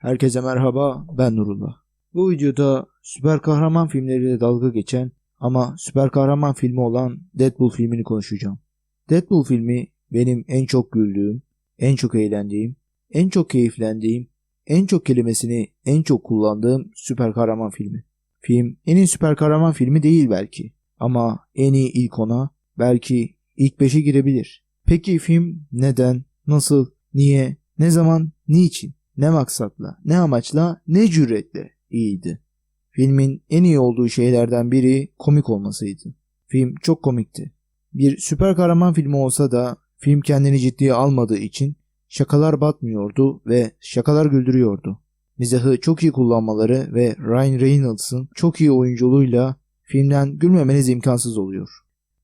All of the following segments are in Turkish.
Herkese merhaba, ben Nurullah. Bu videoda süper kahraman filmleriyle dalga geçen ama süper kahraman filmi olan Deadpool filmini konuşacağım. Deadpool filmi benim en çok güldüğüm, en çok eğlendiğim, en çok keyiflendiğim, en çok kelimesini en çok kullandığım süper kahraman filmi. Film en iyi süper kahraman filmi değil belki ama en iyi ilk ona belki ilk beşe girebilir. Peki film neden, nasıl, niye, ne zaman, niçin? Ne maksatla, ne amaçla, ne cüretle iyiydi. Filmin en iyi olduğu şeylerden biri komik olmasıydı. Film çok komikti. Bir süper kahraman filmi olsa da film kendini ciddiye almadığı için şakalar batmıyordu ve şakalar güldürüyordu. Mizahı çok iyi kullanmaları ve Ryan Reynolds'ın çok iyi oyunculuğuyla filmden gülmemeniz imkansız oluyor.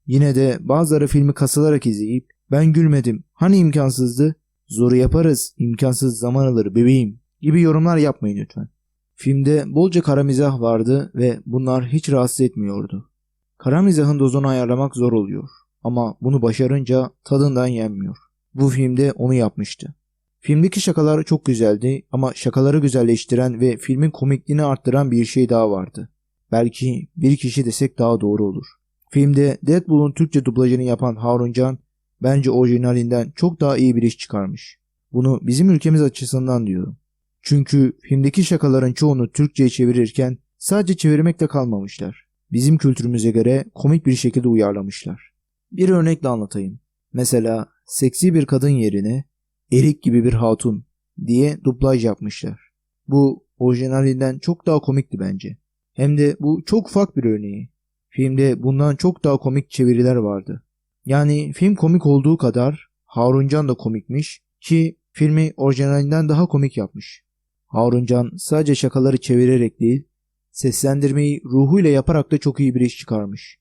Yine de bazıları filmi kasılarak izleyip ben gülmedim hani imkansızdı Zoru yaparız, imkansız zaman alır bebeğim gibi yorumlar yapmayın lütfen. Filmde bolca kara mizah vardı ve bunlar hiç rahatsız etmiyordu. Kara mizahın dozunu ayarlamak zor oluyor ama bunu başarınca tadından yenmiyor. Bu filmde onu yapmıştı. Filmdeki şakalar çok güzeldi ama şakaları güzelleştiren ve filmin komikliğini arttıran bir şey daha vardı. Belki bir kişi desek daha doğru olur. Filmde Deadpool'un Türkçe dublajını yapan Harun Can bence orijinalinden çok daha iyi bir iş çıkarmış. Bunu bizim ülkemiz açısından diyorum. Çünkü filmdeki şakaların çoğunu Türkçe'ye çevirirken sadece çevirmekle kalmamışlar. Bizim kültürümüze göre komik bir şekilde uyarlamışlar. Bir örnekle anlatayım. Mesela seksi bir kadın yerine erik gibi bir hatun diye dublaj yapmışlar. Bu orijinalinden çok daha komikti bence. Hem de bu çok ufak bir örneği. Filmde bundan çok daha komik çeviriler vardı. Yani film komik olduğu kadar Haruncan da komikmiş ki filmi orijinalinden daha komik yapmış. Haruncan sadece şakaları çevirerek değil, seslendirmeyi ruhuyla yaparak da çok iyi bir iş çıkarmış.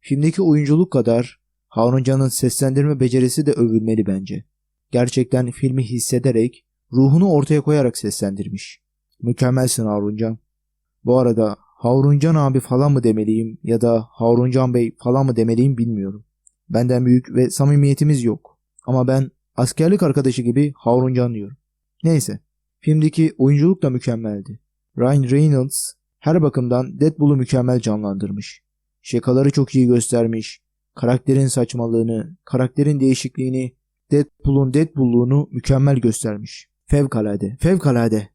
Filmdeki oyunculuk kadar Haruncan'ın seslendirme becerisi de övülmeli bence. Gerçekten filmi hissederek, ruhunu ortaya koyarak seslendirmiş. Mükemmelsin Haruncan. Bu arada Haruncan abi falan mı demeliyim ya da Haruncan Bey falan mı demeliyim bilmiyorum. Benden büyük ve samimiyetimiz yok. Ama ben askerlik arkadaşı gibi Haruncan diyorum. Neyse. Filmdeki oyunculuk da mükemmeldi. Ryan Reynolds her bakımdan Deadpool'u mükemmel canlandırmış. Şakaları çok iyi göstermiş. Karakterin saçmalığını, karakterin değişikliğini, Deadpool'un Deadpool'luğunu mükemmel göstermiş. Fevkalade, fevkalade.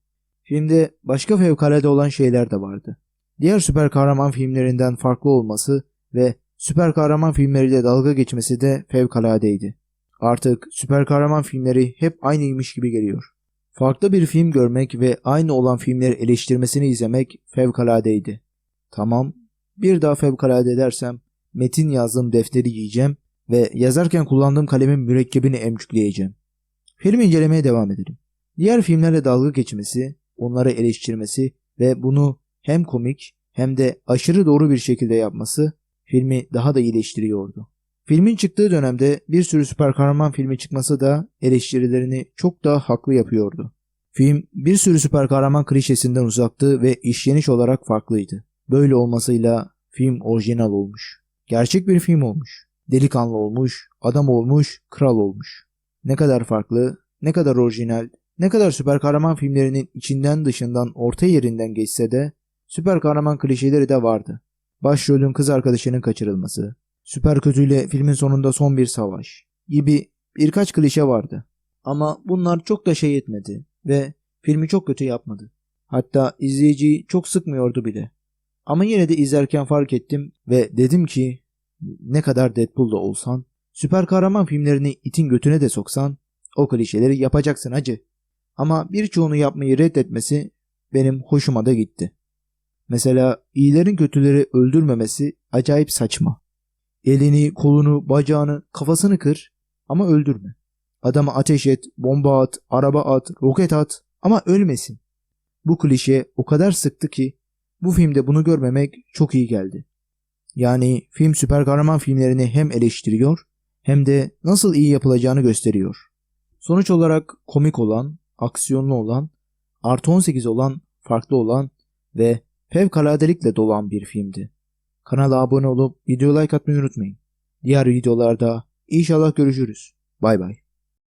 Filmde başka fevkalade olan şeyler de vardı. Diğer süper kahraman filmlerinden farklı olması ve süper kahraman filmleriyle dalga geçmesi de fevkaladeydi. Artık süper kahraman filmleri hep aynıymış gibi geliyor. Farklı bir film görmek ve aynı olan filmleri eleştirmesini izlemek fevkaladeydi. Tamam, bir daha fevkalade dersem metin yazdığım defteri yiyeceğim ve yazarken kullandığım kalemin mürekkebini emcükleyeceğim. Film incelemeye devam edelim. Diğer filmlerle dalga geçmesi, onları eleştirmesi ve bunu hem komik hem de aşırı doğru bir şekilde yapması filmi daha da iyileştiriyordu. Filmin çıktığı dönemde bir sürü süper kahraman filmi çıkması da eleştirilerini çok daha haklı yapıyordu. Film bir sürü süper kahraman klişesinden uzaktı ve işleniş olarak farklıydı. Böyle olmasıyla film orijinal olmuş. Gerçek bir film olmuş. Delikanlı olmuş, adam olmuş, kral olmuş. Ne kadar farklı, ne kadar orijinal, ne kadar süper kahraman filmlerinin içinden dışından orta yerinden geçse de süper kahraman klişeleri de vardı başrolün kız arkadaşının kaçırılması, süper kötüyle filmin sonunda son bir savaş gibi birkaç klişe vardı. Ama bunlar çok da şey etmedi ve filmi çok kötü yapmadı. Hatta izleyiciyi çok sıkmıyordu bile. Ama yine de izlerken fark ettim ve dedim ki ne kadar Deadpool'da olsan, süper kahraman filmlerini itin götüne de soksan o klişeleri yapacaksın acı. Ama birçoğunu yapmayı reddetmesi benim hoşuma da gitti. Mesela iyilerin kötüleri öldürmemesi acayip saçma. Elini, kolunu, bacağını, kafasını kır ama öldürme. Adama ateş et, bomba at, araba at, roket at ama ölmesin. Bu klişe o kadar sıktı ki bu filmde bunu görmemek çok iyi geldi. Yani film süper kahraman filmlerini hem eleştiriyor hem de nasıl iyi yapılacağını gösteriyor. Sonuç olarak komik olan, aksiyonlu olan, artı 18 olan, farklı olan ve fevkaladelikle dolan bir filmdi. Kanala abone olup video like atmayı unutmayın. Diğer videolarda inşallah görüşürüz. Bay bay.